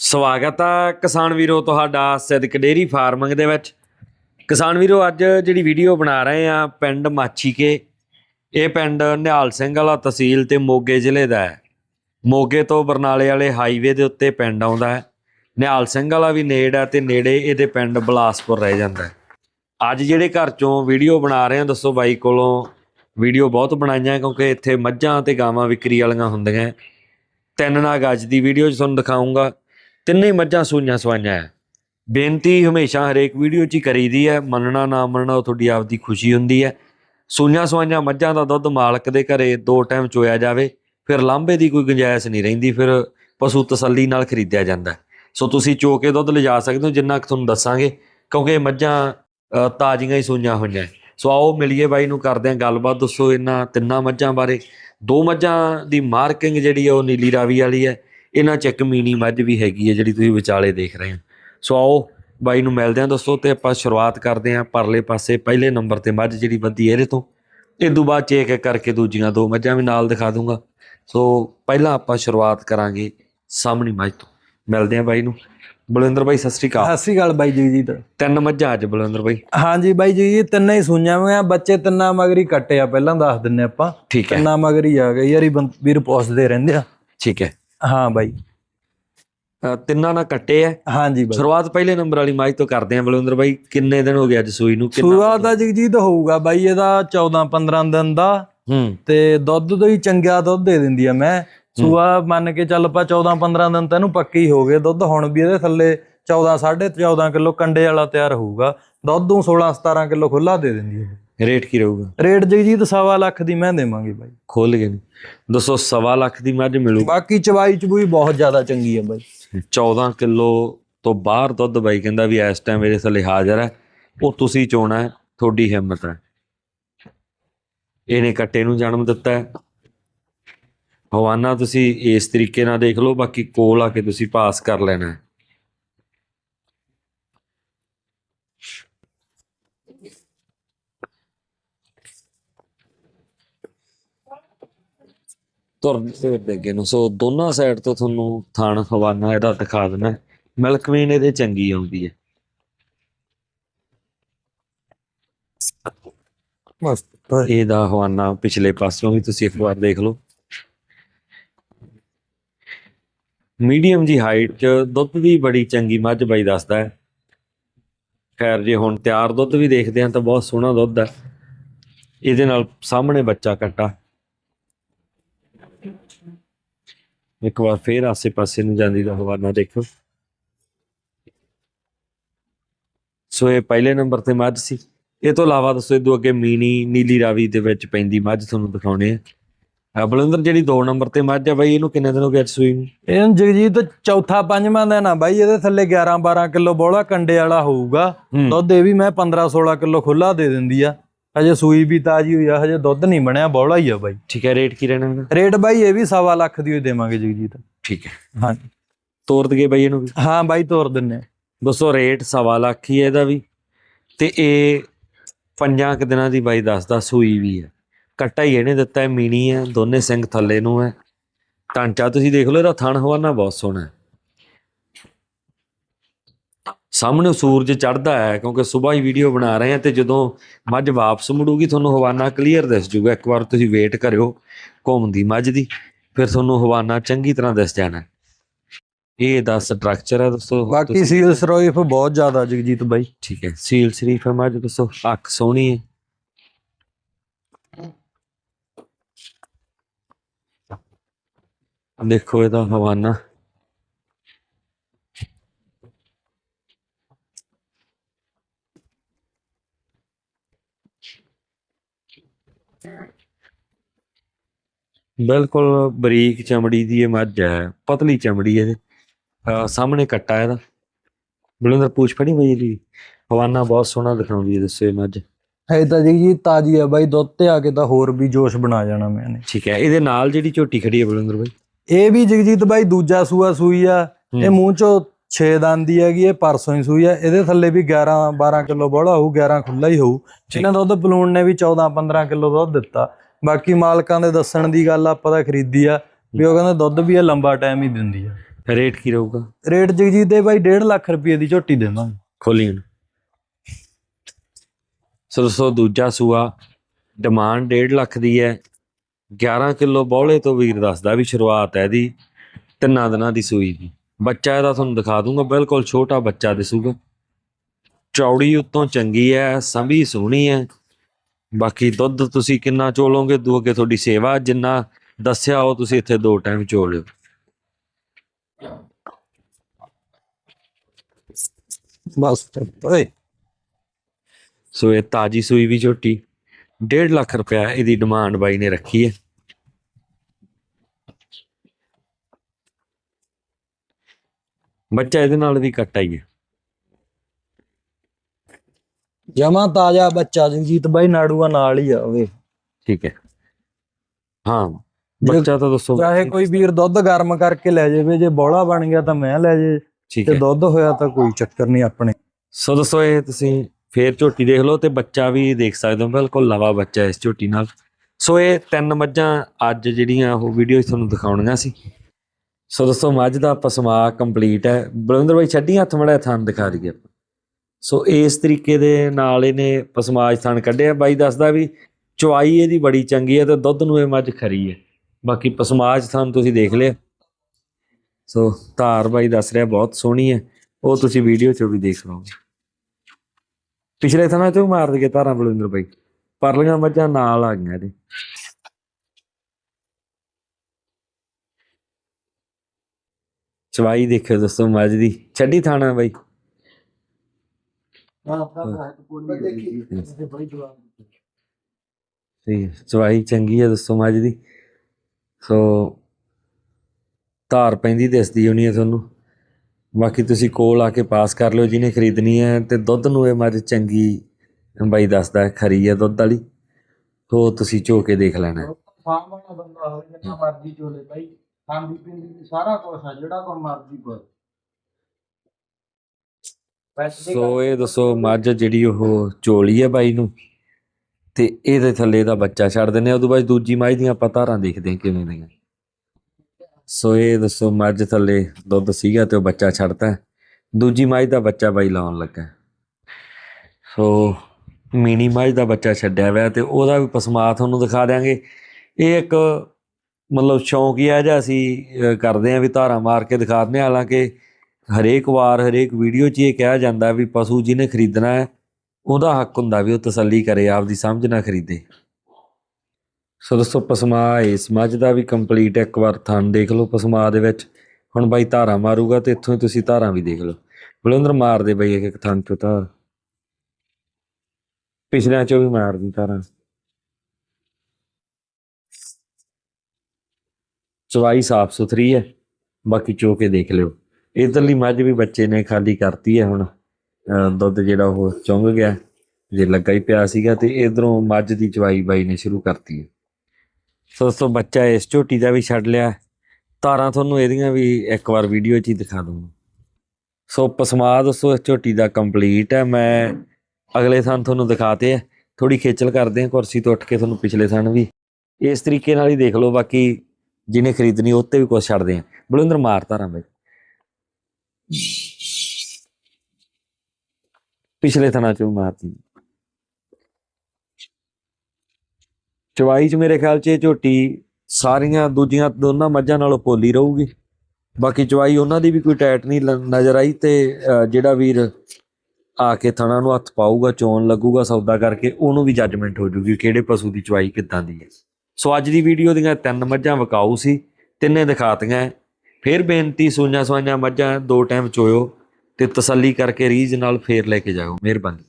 ਸਵਾਗਤ ਆ ਕਿਸਾਨ ਵੀਰੋ ਤੁਹਾਡਾ ਸਿੱਧਕ ਡੇਰੀ ਫਾਰਮਿੰਗ ਦੇ ਵਿੱਚ। ਕਿਸਾਨ ਵੀਰੋ, ਅੱਜ ਜਿਹੜੀ ਵੀਡੀਓ ਬਣਾ ਰਹੇ ਆ ਪਿੰਡ ਮਾਛੀਕੇ, ਇਹ ਪਿੰਡ ਨਿਹਾਲ ਸਿੰਘ ਵਾਲਾ ਤਹਿਸੀਲ ਤੇ ਮੋਗੇ ਜ਼ਿਲ੍ਹੇ ਦਾ ਹੈ। ਮੋਗੇ ਤੋਂ ਬਰਨਾਲੇ ਵਾਲੇ ਹਾਈਵੇ ਦੇ ਉੱਤੇ ਪਿੰਡ ਆਉਂਦਾ ਹੈ। ਨਿਹਾਲ ਸਿੰਘ ਵਾਲਾ ਵੀ ਨੇੜ ਹੈ ਤੇ ਨੇੜੇ ਇਹਦੇ ਪਿੰਡ ਬਲਾਸਪੁਰ ਰਹਿ ਜਾਂਦਾ ਹੈ। ਅੱਜ ਜਿਹੜੇ ਘਰ ਚੋਂ ਵੀਡੀਓ ਬਣਾ ਰਹੇ ਆ, ਦੱਸੋ ਬਾਈ ਕੋਲੋਂ ਵੀਡੀਓ ਬਹੁਤ ਬਣਾਈਆਂ ਕਿਉਂਕਿ ਇੱਥੇ ਮੱਝਾਂ ਤੇ ਗਾਵਾਂ ਵਿਕਰੀ ਵਾਲੀਆਂ ਹੁੰਦੀਆਂ ਤਿੰਨ ਨਾਗ ਅੱਜ ਦੀ ਵੀਡੀਓ 'ਚ ਤੁਹਾਨੂੰ ਦਿਖਾਉਂਗਾ ਤਿੰਨੇ ਮੱਝਾਂ ਸੂਈਆਂ ਸਵਾਈਆਂ ਹੈ ਬੇਨਤੀ ਹਮੇਸ਼ਾ ਹਰੇਕ ਵੀਡੀਓ 'ਚ ਹੀ ਕਰੀਦੀ ਹੈ ਮੰਨਣਾ ਨਾ ਮੰਨਣਾ ਉਹ ਤੁਹਾਡੀ ਆਪਦੀ ਖੁਸ਼ੀ ਹੁੰਦੀ ਹੈ ਸੂਈਆਂ ਸਵਾਈਆਂ ਮੱਝਾਂ ਦਾ ਦੁੱਧ ਮਾਲਕ ਦੇ ਘਰੇ ਦੋ ਟਾਈਮ ਚੋਇਆ ਜਾਵੇ, ਫਿਰ ਲਾਂਭੇ ਦੀ ਕੋਈ ਗੁੰਜਾਇਸ਼ ਨਹੀਂ ਰਹਿੰਦੀ, ਫਿਰ ਪਸ਼ੂ ਤਸੱਲੀ ਨਾਲ ਖਰੀਦਿਆ ਜਾਂਦਾ ਸੋ ਤੁਸੀਂ ਚੋ ਕੇ ਦੁੱਧ ਲਿਜਾ ਸਕਦੇ ਹੋ, ਜਿੰਨਾ ਕੁ ਤੁਹਾਨੂੰ ਦੱਸਾਂਗੇ, ਕਿਉਂਕਿ ਇਹ ਮੱਝਾਂ ਤਾਜ਼ੀਆਂ ਹੀ ਸੂਈਆਂ ਹੋਈਆਂ ਸੋ ਆਓ ਮਿਲੀਏ ਬਾਈ ਨੂੰ, ਕਰਦੇ ਹਾਂ ਗੱਲਬਾਤ, ਦੱਸੋ ਇਹਨਾਂ ਤਿੰਨਾਂ ਮੱਝਾਂ ਬਾਰੇ। ਦੋ ਮੱਝਾਂ ਦੀ ਮਾਰਕਿੰਗ ਜਿਹੜੀ ਹੈ ਉਹ ਨੀਲੀ ਰਾਵੀ ਵਾਲੀ ਹੈ ਇਹਨਾਂ ਚ ਇੱਕ ਮੀਨੀ ਮੱਝ ਵੀ ਹੈਗੀ ਹੈ ਜਿਹੜੀ ਤੁਸੀਂ ਵਿਚਾਲੇ ਦੇਖ ਰਹੇ ਹੋ। ਸੋ ਆਓ ਬਾਈ ਨੂੰ ਮਿਲਦੇ ਹਾਂ ਦੋਸਤੋ ਤੇ ਆਪਾਂ ਸ਼ੁਰੂਆਤ ਕਰਦੇ ਹਾਂ। ਪਰਲੇ ਪਾਸੇ ਪਹਿਲੇ ਨੰਬਰ ਤੇ ਮੱਝ ਜਿਹੜੀ ਵੱਧੀ ਇਹਦੇ ਤੋਂ। ਇਹ ਤੋਂ ਬਾਅਦ ਚੇਕ ਕਰਕੇ ਦੂਜੀਆਂ ਦੋ ਮੱਝਾਂ ਵੀ ਨਾਲ ਦਿਖਾ ਦੂੰਗਾ। ਸੋ ਪਹਿਲਾਂ ਆਪਾਂ ਸ਼ੁਰੂਆਤ ਕਰਾਂਗੇ ਸਾਹਮਣੀ ਮੱਝ ਤੋਂ। ਮਿਲਦੇ ਹਾਂ ਬਾਈ ਨੂੰ। ਬਲਵਿੰਦਰ ਬਾਈ ਸਤਿ ਸ਼੍ਰੀ ਅਕਾਲ। ਸਤਿ ਸ਼੍ਰੀ ਅਕਾਲ ਬਾਈ ਜਗਜੀਤ। ਤਿੰਨ ਮੱਝਾਂ ਅੱਜ ਬਲਵਿੰਦਰ ਬਾਈ। ਹਾਂਜੀ ਬਾਈ ਜੀ ਤਿੰਨੇ ਹੀ ਸੁਈਆਂ ਹੋਈਆਂ। ਬੱਚੇ ਤਿੰਨਾਂ ਮਗਰੀ ਕੱਟੇ ਆ ਪਹਿਲਾਂ ਦੱਸ ਦਿੰਨੇ ਆਪਾਂ। ਤਿੰਨਾਂ ਮਗਰੀ ਆ ਗਏ ਯਾਰੀ ਵੀਰ ਪੁੱਛਦੇ ਰਹਿੰਦੇ ਆ। ਠੀਕ ਹੈ। ਹਾਂ ਬਾਈ। ਅ, ਤਿੰਨਾਂ ਨਾਲ ਕੱਟੇ ਹੈ ਹਾਂਜੀ ਬਾਈ। ਸ਼ੁਰੂਆਤ ਪਹਿਲੇ ਨੰਬਰ ਵਾਲੀ ਮੱਝ ਤੋਂ ਕਰਦੇ ਹਾਂ ਬਲਵਿੰਦਰ ਬਾਈ ਕਿੰਨੇ ਦਿਨ ਹੋ ਗਏ ਅੱਜ ਸੂਈ ਨੂੰ ਸੂਆ ਦਾ ਜਗਜੀਤ ਹੋਊਗਾ ਬਾਈ ਇਹਦਾ 14 15 ਦਿਨ ਦਾ। ਹੂੰ। ਤੇ ਦੁੱਧ ਤੋਂ ਹੀ ਚੰਗਿਆ ਦੁੱਧ ਦੇ ਦਿੰਦੀ ਆ ਮੈਂ। ਸੂਆ ਮੰਨ ਕੇ ਚੱਲ ਪਾ 14 15 ਦਿਨ ਤੈਨੂੰ ਪੱਕੀ ਹੋ ਗਏ। ਦੁੱਧ ਹੁਣ ਵੀ ਇਹਦੇ ਥੱਲੇ 14 14.5 ਕਿਲੋ ਕੰਡੇ ਵਾਲਾ ਤਿਆਰ ਹੋਊਗਾ। ਦੁੱਧ ਨੂੰ 16 17 ਕਿਲੋ ਖੁੱਲਾ ਦੇ ਦਿੰਦੀ ਹੈ ਰੇਟ ਕੀ ਰਹੂਗਾ? ਰੇਟ ਜਗਜੀਤ ਸਵਾ ਲੱਖ ਦੀ ਮੈਂ ਦੇਵਾਂਗੀ ਬਾਈ। ਖੋਲ ਨੇ ਦੱਸੋ ਸਵਾ ਲੱਖ ਦੀ ਮੱਝ ਮਿਲੂ। ਬਾਕੀ ਚਵਾਈ ਚਬੂਈ ਬਹੁਤ ਜ਼ਿਆਦਾ ਚੰਗੀ ਹੈ ਬਾਈ। 14 ਕਿਲੋ ਤੋਂ ਬਾਹਰ ਦੁੱਧ ਬਾਈ ਕਹਿੰਦਾ ਵੀ ਇਸ ਟਾਈਮ ਮੇਰੇ ਥੱਲੇ ਹਾਜ਼ਰ ਹੈ। ਉਹ ਤੁਸੀਂ ਚੋਣਾ ਹੈ ਤੁਹਾਡੀ ਹਿੰਮਤ ਹੈ। ਇਹਨੇ ਕੱਟੇ ਨੂੰ ਜਨਮ ਦਿੱਤਾ ਹੈ। ਹਵਾਨਾ ਤੁਸੀਂ ਇਸ ਤਰੀਕੇ ਨਾਲ ਦੇਖ ਲਓ ਬਾਕੀ ਕੋਲ ਆ ਕੇ ਤੁਸੀਂ ਪਾਸ ਕਰ ਲੈਣਾ ਹੈ। ਤੁਰ ਤੇ ਅੱਗੇ ਨੂੰ। ਸੋ ਦੋਨਾਂ ਸਾਈਡ ਤੋਂ ਤੁਹਾਨੂੰ ਥਾਣ ਹਵਾਨਾ ਇਹਦਾ ਦਿਖਾ ਦੇਣਾ ਮਿਲਕ ਵੀਨ ਇਹਦੇ ਚੰਗੀ ਆਉਂਦੀ ਹੈ। ਮਸਤ ਇਹਦਾ ਹਵਾਨਾ ਪਿਛਲੇ ਪਾਸੋਂ ਵੀ ਤੁਸੀਂ ਇੱਕ ਵਾਰ ਦੇਖ ਲਓ। ਮੀਡੀਅਮ ਜੀ ਹਾਈਟ ਚ ਦੁੱਧ ਵੀ ਬੜੀ ਚੰਗੀ ਮੱਝ ਬਾਈ ਦੱਸਦਾ ਹੈ। ਖੈਰ ਜੇ ਹੁਣ ਤਿਆਰ ਦੁੱਧ ਵੀ ਦੇਖਦੇ ਹਾਂ ਤਾਂ ਬਹੁਤ ਸੋਹਣਾ ਦੁੱਧ ਹੈ। ਇਹਦੇ ਨਾਲ ਸਾਹਮਣੇ ਬੱਚਾ ਕੱਟਾ। ਇੱਕ ਵਾਰ ਫੇਰ ਆਸੇ-ਪਾਸੇ ਨੂੰ ਜਾਂਦੀ ਦਾ ਹਵਾਨਾ ਦੇਖੋ। ਸੋ ਇਹ ਪਹਿਲੇ ਨੰਬਰ ਤੇ ਮੱਝ ਸੀ। ਇਹ ਤੋਂ ਇਲਾਵਾ ਦੱਸੋ ਇਹ ਤੋਂ ਅੱਗੇ ਮੀਨੀ ਨੀਲੀ ਰਾਵੀ ਦੇ ਵਿੱਚ ਪੈਂਦੀ ਮੱਝ ਤੁਹਾਨੂੰ ਦਿਖਾਉਣੇ ਆ। ਬਲਵਿੰਦਰ ਜਿਹੜੀ 2 ਨੰਬਰ ਤੇ ਮੱਝ ਆ ਬਾਈ ਇਹਨੂੰ ਕਿੰਨੇ ਦਿਨ ਹੋ ਗਏ ਸੂਈ ਨੂੰ? ਇਹ ਜਗਜੀਤ ਚੌਥਾ ਪੰਜਵਾਂ ਦਿਨ ਆ ਬਾਈ ਇਹਦੇ ਥੱਲੇ 11 12 ਕਿਲੋ ਬੋਲਾ ਕੰਡੇ ਵਾਲਾ ਹੋਊਗਾ। ਦੁੱਧ ਇਹ ਵੀ ਮੈਂ 15 16 ਕਿਲੋ ਖੁੱਲਾ ਦੇ ਦਿੰਦੀ ਆ। ਹਜੇ ਸੂਈ ਵੀ ਤਾਜੀ ਹੋਈ ਆ ਹਜੇ ਦੁੱਧ ਨਹੀਂ ਬਣਿਆ ਬੋਲਾ ਹੀ ਆ ਬਾਈ। ਠੀਕ ਹੈ ਰੇਟ ਕੀ ਰਹਿਣਾ ਇਹਦਾ? ਰੇਟ ਬਾਈ ਇਹ ਵੀ ਸਵਾ ਲੱਖ ਦੀ ਹੋਈ ਦੇਵਾਂਗੇ ਜਗਜੀਤ। ਠੀਕ ਹੈ। ਹਾਂ ਤੋਰ ਦਈਏ ਬਾਈ ਇਹਨੂੰ ਵੀ? ਹਾਂ ਬਾਈ ਤੋਰ ਦਿੰਨੇ ਆ। ਦੋਸਤੋ ਰੇਟ ਸਵਾ ਲੱਖ ਹੀ ਹੈ ਇਹਦਾ ਵੀ। ਤੇ ਇਹ ਪੰਜਾਂ ਕੁ ਦਿਨਾਂ ਦੀ ਬਾਈ ਦੱਸਦਾ ਸੂਈ ਵੀ ਹੈ ਕੱਟਾ ਹੀ ਇਹਨੇ ਦਿੱਤਾ ਹੈ ਮੀਣੀ ਹੈ ਦੋਨੇ ਸਿੰਘ ਥੱਲੇ ਨੂੰ ਹੈ ਢਾਂਚਾ ਤੁਸੀਂ ਦੇਖ ਲਓ ਇਹਦਾ ਥਣ ਹਵਾਨਾ ਬਹੁਤ ਸੋਹਣਾ। ਹੈ ਸਾਹਮਣੇ ਸੂਰਜ ਚੜ੍ਹਦਾ ਹੈ ਕਿਉਂਕਿ ਸਵੇਰ ਹੀ ਵੀਡੀਓ ਬਣਾ ਰਹੇ ਹਾਂ ਤੇ ਜਦੋਂ ਮੱਝ ਵਾਪਸ ਮੁੜੂਗੀ ਤੁਹਾਨੂੰ ਹਵਾਨਾ ਕਲੀਅਰ ਦਿਸ ਜੂਗਾ। ਇੱਕ ਵਾਰ ਤੁਸੀਂ ਵੇਟ ਕਰਿਓ ਘੁੰਮਦੀ ਮੱਝ ਦੀ ਫਿਰ ਤੁਹਾਨੂੰ ਹਵਾਨਾ ਚੰਗੀ ਤਰ੍ਹਾਂ ਦਿਸ ਜਾਣਾ। ਇਹ ਦਾ ਸਟਰਕਚਰ ਹੈ ਦੋਸਤੋ ਬਾਕੀ ਸੀਲ ਸਰੋਇਫ ਬਹੁਤ ਜ਼ਿਆਦਾ ਜਗਜੀਤ ਬਾਈ। ਠੀਕ ਹੈ ਸੀਲ ਸ਼ਰੀਫ ਹੈ ਮੱਝ ਦੱਸੋ ਅੱਖ ਸੋਹਣੀ ਹੈ। ਦੇਖੋ ਇਹਦਾ ਹਵਾਨਾ। ਬਿਲਕੁਲ ਬਰੀਕ ਚਮੜੀ ਦੀ ਇਹ ਮੱਝ ਹੈ ਪਤਲੀ ਚਮੜੀ ਇਹਦੇ। ਅਹ ਸਾਹਮਣੇ ਕੱਟਾ ਇਹਦਾ। ਬਲਿੰਦਰ ਪੂਛ ਫੜੀ ਬਈ ਇਹਦੀ? ਹਵਾਨਾ ਬਹੁਤ ਸੋਹਣਾ ਦਿਖਾਉਂਦੀ ਹੈ ਦੱਸੋ ਇਹ ਮੱਝ। ਹੈ ਤਾਂ ਜਗਜੀਤ ਤਾਜੀ ਆ ਬਾਈ ਦੁੱਧ ਤੇ ਆ ਕੇ ਤਾਂ ਹੋਰ ਵੀ ਜੋਸ਼ ਬਣਾ ਜਾਣਾ ਮੈਨੇ ਠੀਕ ਹੈ ਇਹਦੇ ਨਾਲ ਜਿਹੜੀ ਝੋਟੀ ਖੜੀ ਹੈ ਬਲਿੰਦਰ ਬਾਈ? ਇਹ ਵੀ ਜਗਜੀਤ ਬਾਈ ਦੂਜਾ ਸੂਆ ਸੂਈ ਆ। ਇਹ ਹੂੰ। ਮੂੰਹ ਚੋਂ 6 ਦੰਦ ਦੀ ਹੈਗੀ ਇਹ ਪਰਸੋਂ ਹੀ ਸੂਈ ਆ ਇਹਦੇ ਥੱਲੇ ਵੀ 11 12 ਕਿਲੋ ਬੋਲਾ ਹੋਊ 11 ਖੁੱਲਾ ਹੀ ਹੋਊ। ਇਹਨਾਂ ਦੁੱਧ ਬਲੂਨ ਨੇ ਵੀ 14 15 ਕਿਲੋ ਦੁੱਧ ਦਿੱਤਾ। ਬਾਕੀ ਮਾਲਕਾਂ ਦੇ ਦੱਸਣ ਦੀ ਗੱਲ ਆਪਾਂ ਤਾਂ ਖਰੀਦੀ ਆ ਵੀ ਉਹ ਕਹਿੰਦੇ ਦੁੱਧ ਵੀ ਇਹ ਲੰਬਾ ਟਾਈਮ ਹੀ ਦਿੰਦੀ ਆ। ਰੇਟ ਕੀ ਰਹੂਗਾ? ਰੇਟ ਜਗਜੀਤ ਦੇ ਬਾਈ 1.5 ਲੱਖ ਰੁਪਏ ਦੀ ਝੋਟੀ ਦੇਵਾਂਗੇ। ਖੋਲੀ ਹੁਣ। ਸੋ ਦੋਸਤੋ ਦੂਜਾ ਸੂਆ ਡਿਮਾਂਡ 1.5 ਲੱਖ ਦੀ ਹੈ। 11 ਕਿਲੋ ਬੌਲੇ ਤੋਂ ਵੀਰ ਦੱਸਦਾ ਵੀ ਸ਼ੁਰੂਆਤ ਹੈ ਇਹਦੀ ਤਿੰਨਾਂ ਦਿਨਾਂ ਦੀ ਸੂਈ ਦੀ। ਬੱਚਾ ਇਹਦਾ ਤੁਹਾਨੂੰ ਦਿਖਾ ਦੂੰਗਾ ਬਿਲਕੁਲ ਛੋਟਾ ਬੱਚਾ ਦਿਸੂਗਾ। ਚੌੜੀ ਉੱਤੋਂ ਚੰਗੀ ਹੈ ਸੰਭੀ ਸੋਹਣੀ ਹੈ। ਬਾਕੀ ਦੁੱਧ ਤੁਸੀਂ ਕਿੰਨਾ ਚੋਲੋਗੇ ਦੂ ਅੱਗੇ ਤੁਹਾਡੀ ਸੇਵਾ ਜਿੰਨਾ ਦੱਸਿਆ ਉਹ ਤੁਸੀਂ ਇੱਥੇ ਦੋ ਟਾਈਮ ਚੋ ਲਿਓ। ਬਸ ਓਏ। ਸੋ ਇਹ ਤਾਜੀ ਸੂਈ ਵੀ ਝੋਟੀ 1.5 ਲੱਖ ਰੁਪਇਆ ਇਹਦੀ ਡਿਮਾਂਡ ਬਾਈ ਨੇ ਰੱਖੀ ਹੈ। ਬੱਚਾ ਇਹਦੇ ਨਾਲ ਵੀ ਕੱਟਾ ਹੀ ਹੈ। ਜਮਾ ਤਾਜ਼ਾ ਬੱਚਾ ਜਗਜੀਤ ਬਾਈ ਨਾੜੂਆ ਨਾਲ ਹੀ ਆ ਠੀਕ ਹੈ। ਹਾਂ ਬੱਚਾ ਤਾਂ ਦੱਸੋ। ਚਾਹੇ ਕੋਈ ਵੀਰ ਦੁੱਧ ਗਰਮ ਕਰਕੇ ਲੈ ਜਾਵੇ ਜੇ ਬੋਲਾ ਬਣ ਗਿਆ ਤਾਂ ਮੈਂ ਲੈ ਜੇ। ਠੀਕ ਤੇ ਦੁੱਧ ਹੋਇਆ ਤਾਂ ਕੋਈ ਚੱਕਰ ਨਹੀਂ ਆਪਣੇ। ਸੋ ਦੱਸੋ ਇਹ ਤੁਸੀਂ ਫੇਰ ਝੋਟੀ ਦੇਖ ਲਓ ਤੇ ਬੱਚਾ ਵੀ ਦੇਖ ਸਕਦੇ ਹੋ ਬਿਲਕੁਲ ਨਵਾਂ ਬੱਚਾ ਇਸ ਝੋਟੀ ਨਾਲ। ਸੋ ਇਹ ਤਿੰਨ ਮੱਝਾਂ ਅੱਜ ਜਿਹੜੀਆਂ ਉਹ ਵੀਡੀਓ ਤੁਹਾਨੂੰ ਦਿਖਾਉਣੀਆਂ ਸੀ। ਸੋ ਦੋਸਤੋ ਮੱਝ ਦਾ ਪਸਮਾ ਕੰਪਲੀਟ ਹੈ। ਬਲਵਿੰਦਰ ਬਾਈ ਛੱਡੀ ਹੱਥ ਮੜਾ ਥਣ ਦਿਖਾ ਦਈਏ ਆਪਾਂ। ਸੋ ਇਸ ਤਰੀਕੇ ਦੇ ਨਾਲ ਇਹਨੇ ਪਸਮਾਜ ਥਣ ਕੱਢਿਆ। ਬਾਈ ਦੱਸਦਾ ਵੀ ਚੁਆਈ ਇਹਦੀ ਬੜੀ ਚੰਗੀ ਹੈ ਤੇ ਦੁੱਧ ਨੂੰ ਇਹ ਮੱਝ ਖਰੀ ਹੈ। ਬਾਕੀ ਪਸਮਾਜ ਥਣ ਤੁਸੀਂ ਦੇਖ ਲਿਆ। ਸੋ ਧਾਰ ਬਾਈ ਦੱਸ ਰਿਹਾ, ਬਹੁਤ ਸੋਹਣੀ ਹੈ। ਉਹ ਤੁਸੀਂ ਵੀਡੀਓ 'ਚ ਵੀ ਦੇਖ ਲਓਗੇ। ਪਿਛਲੇ ਥਾਂ ਚੋਂ ਮਾਰ ਦਈਏ ਧਾਰਾਂ ਬਲਵਿੰਦਰ ਬਾਈ। ਪਰਲੀਆਂ ਮੱਝਾਂ ਨਾਲ ਆ ਗਈਆਂ ਇਹਦੇ। ਚਵਾਈ ਦੇਖਿਓ ਦੋਸਤੋ ਮੱਝ ਦੀ। ਛੱਡੀ ਥਾਣਾ ਬਾਈ। ਸਹੀ ਚਵਾਈ ਚੰਗੀ ਹੈ ਦੋਸਤੋ ਮੱਝ ਦੀ। ਸੋ ਧਾਰ ਪੈਂਦੀ ਦਿਸਦੀ ਹੋਣੀ ਹੈ ਤੁਹਾਨੂੰ। ਬਾਕੀ ਤੁਸੀਂ ਕੋਲ ਆ ਕੇ ਪਾਸ ਕਰ ਲਿਓ ਜਿਹਨੇ ਖਰੀਦਣੀ ਹੈ ਤੇ ਦੁੱਧ ਨੂੰ ਇਹ ਮੱਝ ਚੰਗੀ ਬਾਈ ਦੱਸਦਾ ਖਰੀ ਹੈ ਦੁੱਧ ਵਾਲੀ। ਸੋ ਤੁਸੀਂ ਝੋ ਕੇ ਦੇਖ ਲੈਣਾ। ਫਾਰਮ ਵਾਲਾ ਬੰਦਾ ਹੋਵੇ ਜਿੰਨਾ ਮਰਜ਼ੀ ਚੋਲੇ ਬਾਈ। ਖਾਂਦੀ ਪੀਂਦੀ ਸਾਰਾ ਕੁਝ ਆ ਜਿਹੜਾ ਕੋ ਮਰਜ਼ੀ ਕੋ ਸੋ ਇਹ ਦੱਸੋ ਮੱਝ ਜਿਹੜੀ ਉਹ ਚੋਲੀ ਹੈ ਬਾਈ ਨੂੰ ਤੇ ਇਹਦੇ ਥੱਲੇ ਦਾ ਬੱਚਾ ਛੱਡ ਦਿੰਦੇ ਆ ਉਦੋਂ ਬਾਅਦ ਦੂਜੀ ਮੱਝ ਦੀਆਂ ਆਪਾਂ ਧਾਰਾਂ ਦੇਖਦੇ ਹਾਂ ਕਿਵੇਂ ਦੀਆਂ ਸੋ ਇਹ ਦੱਸੋ ਮੱਝ ਥੱਲੇ ਦੁੱਧ ਸੀਗਾ ਤੇ ਉਹ ਬੱਚਾ ਛੱਡਤਾ ਹੈ। ਦੂਜੀ ਮੱਝ ਦਾ ਬੱਚਾ ਬਾਈ ਲਾਉਣ ਲੱਗਾ। ਸੋ ਮੀਨੀ ਮੱਝ ਦਾ ਬੱਚਾ ਛੱਡਿਆ ਹੋਇਆ ਤੇ ਉਹਦਾ ਵੀ ਪਸਮਾ ਤੁਹਾਨੂੰ ਦਿਖਾ ਦਿਆਂਗੇ ਇਹ ਇੱਕ ਮਤਲਬ ਸ਼ੌਂਕ ਹੀ ਸ਼ੌਂਕੀਆ ਜਿਹਾ ਅਸੀਂ ਕਰਦੇ ਆਂ ਵੀ ਧਾਰਾ ਮਾਰ ਕੇ ਦਿਖਾ ਦਿੰਦੇ ਹਾਂ। ਹਾਲਾਂਕਿ ਹਰੇਕ ਵਾਰ, ਹਰੇਕ ਵੀਡੀਓ 'ਚ ਇਹ ਕਿਹਾ ਜਾਂਦਾ ਵੀ ਪਸ਼ੂ ਜਿਹਨੇ ਖਰੀਦਣਾ ਹੈ, ਉਹਦਾ ਹੱਕ ਹੁੰਦਾ ਵੀ ਉਹ ਤਸੱਲੀ ਕਰੇ, ਆਪਦੀ ਸਮਝ ਨਾ ਖਰੀਦੇ। ਸੋ ਦੋਸਤੋ ਪਸਮਾ ਇਸ ਮੱਝ ਦਾ ਵੀ ਕੰਪਲੀਟ ਇੱਕ ਵਾਰ ਥਣ ਦੇਖ ਲਓ ਪਸਮਾ ਦੇ ਵਿੱਚ। ਹੁਣ ਬਾਈ ਧਾਰਾ ਮਾਰੂਗਾ ਤੇ ਇੱਥੋਂ ਹੀ ਤੁਸੀਂ ਧਾਰਾ ਵੀ ਦੇਖ ਲਓ। ਬਲਵਿੰਦਰ ਮਾਰ ਦੇ ਬਾਈ ਇੱਕ ਇੱਕ ਥਣ ਚੋਂ ਧਾਰ। ਪਿਛਲਿਆਂ ਚੋਂ ਵੀ ਮਾਰ ਦੀ ਧਾਰਾਂ। ਚਵਾਈ ਸਾਫ਼ ਸੁਥਰੀ ਹੈ, ਬਾਕੀ ਚੋ ਕੇ ਦੇਖ ਲਿਓ। ਇਧਰਲੀ ਮੱਝ ਵੀ ਬੱਚੇ ਨੇ ਖਾਲੀ ਕਰਤੀ ਹੈ ਹੁਣ। ਦੁੱਧ ਜਿਹੜਾ ਉਹ ਚੁੰਗ ਗਿਆ, ਜੇ ਲੱਗਾ ਹੀ ਪਿਆ ਸੀਗਾ ਤੇ ਇਧਰੋਂ ਮੱਝ ਦੀ ਚਵਾਈ ਬਾਈ ਨੇ ਸ਼ੁਰੂ ਕਰਤੀ ਹੈ। ਸੋ ਦੋਸਤੋ, ਬੱਚਾ ਇਸ ਝੋਟੀ ਦਾ ਵੀ ਛੱਡ ਲਿਆ। ਧਾਰਾਂ ਤੁਹਾਨੂੰ ਇਹਦੀਆਂ ਵੀ ਇੱਕ ਵਾਰ ਵੀਡੀਓ 'ਚ ਹੀ ਦਿਖਾ ਦੂੰਗਾ। ਸੋ ਪਸਮਾ ਦੋਸਤੋ, ਇਸ ਝੋਟੀ ਦਾ ਕੰਪਲੀਟ ਹੈ। ਮੈਂ ਅਗਲੇ ਥਾਂ ਤੁਹਾਨੂੰ ਦਿਖਾਤੇ ਹੈ ਥੋੜੀ ਖੇਚਲ ਕਰਦੇ ਹਾਂ ਕੁਰਸੀ ਤੋਂ ਉੱਠ ਕੇ ਤੁਹਾਨੂੰ ਪਿਛਲੇ ਥਾਂ ਵੀ। ਇਸ ਤਰੀਕੇ ਨਾਲ ਹੀ ਦੇਖ ਲਓ, ਬਾਕੀ ਜਿਹਨੇ ਖਰੀਦਣੀ ਉਹ ਵੀ ਕੁਝ ਛੱਡਦੇ ਆ। ਬਲਵਿੰਦਰ ਮਾਰ ਧਾਰਾਂ ਬਾਈ ਪਿਛਲੇ ਥਣਾ ਚੋਂ ਮਾਰਤੀ। ਚਵਾਈ ਚ ਮੇਰੇ ਖਿਆਲ ਚ ਇਹ ਝੋਟੀ ਸਾਰੀਆਂ ਦੂਜੀਆਂ ਦੋਨਾਂ ਮੱਝਾਂ ਨਾਲੋਂ ਪੋਲੀ ਰਹੂਗੀ। ਬਾਕੀ ਚਵਾਈ ਉਹਨਾਂ ਦੀ ਵੀ ਕੋਈ ਟਾਈਟ ਨਹੀਂ ਨਜ਼ਰ ਆਈ ਤੇ ਅ, ਜਿਹੜਾ ਵੀਰ ਆ ਕੇ ਥਣਾ ਨੂੰ ਹੱਥ ਪਾਊਗਾ ਚੋਣ ਲੱਗੂਗਾ ਸੌਦਾ ਕਰਕੇ ਉਹਨੂੰ ਵੀ ਜੱਜਮੈਂਟ ਹੋ ਜੂਗੀ ਕਿਹੜੇ ਪਸ਼ੂ ਦੀ ਚਵਾਈ ਕਿੱਦਾਂ ਦੀ ਹੈ। ਸੋ ਅੱਜ ਦੀ ਵੀਡੀਓ ਦੀਆਂ ਤਿੰਨ ਮੱਝਾਂ ਵਿਕਾਊ ਸੀ, ਤਿੰਨੇ ਦਿਖਾਤੀਆਂ ਹੈ। ਫਿਰ ਬੇਨਤੀ, ਸੂਈਆਂ ਸਵਾਈਆਂ ਮੱਝਾਂ ਦੋ ਟਾਈਮ ਚੋਇਓ ਤੇ ਤਸੱਲੀ ਕਰਕੇ ਰੀਝ ਨਾਲ ਫੇਰ ਲੈ ਕੇ ਜਾਓ ਮਿਹਰਬਾਨੀ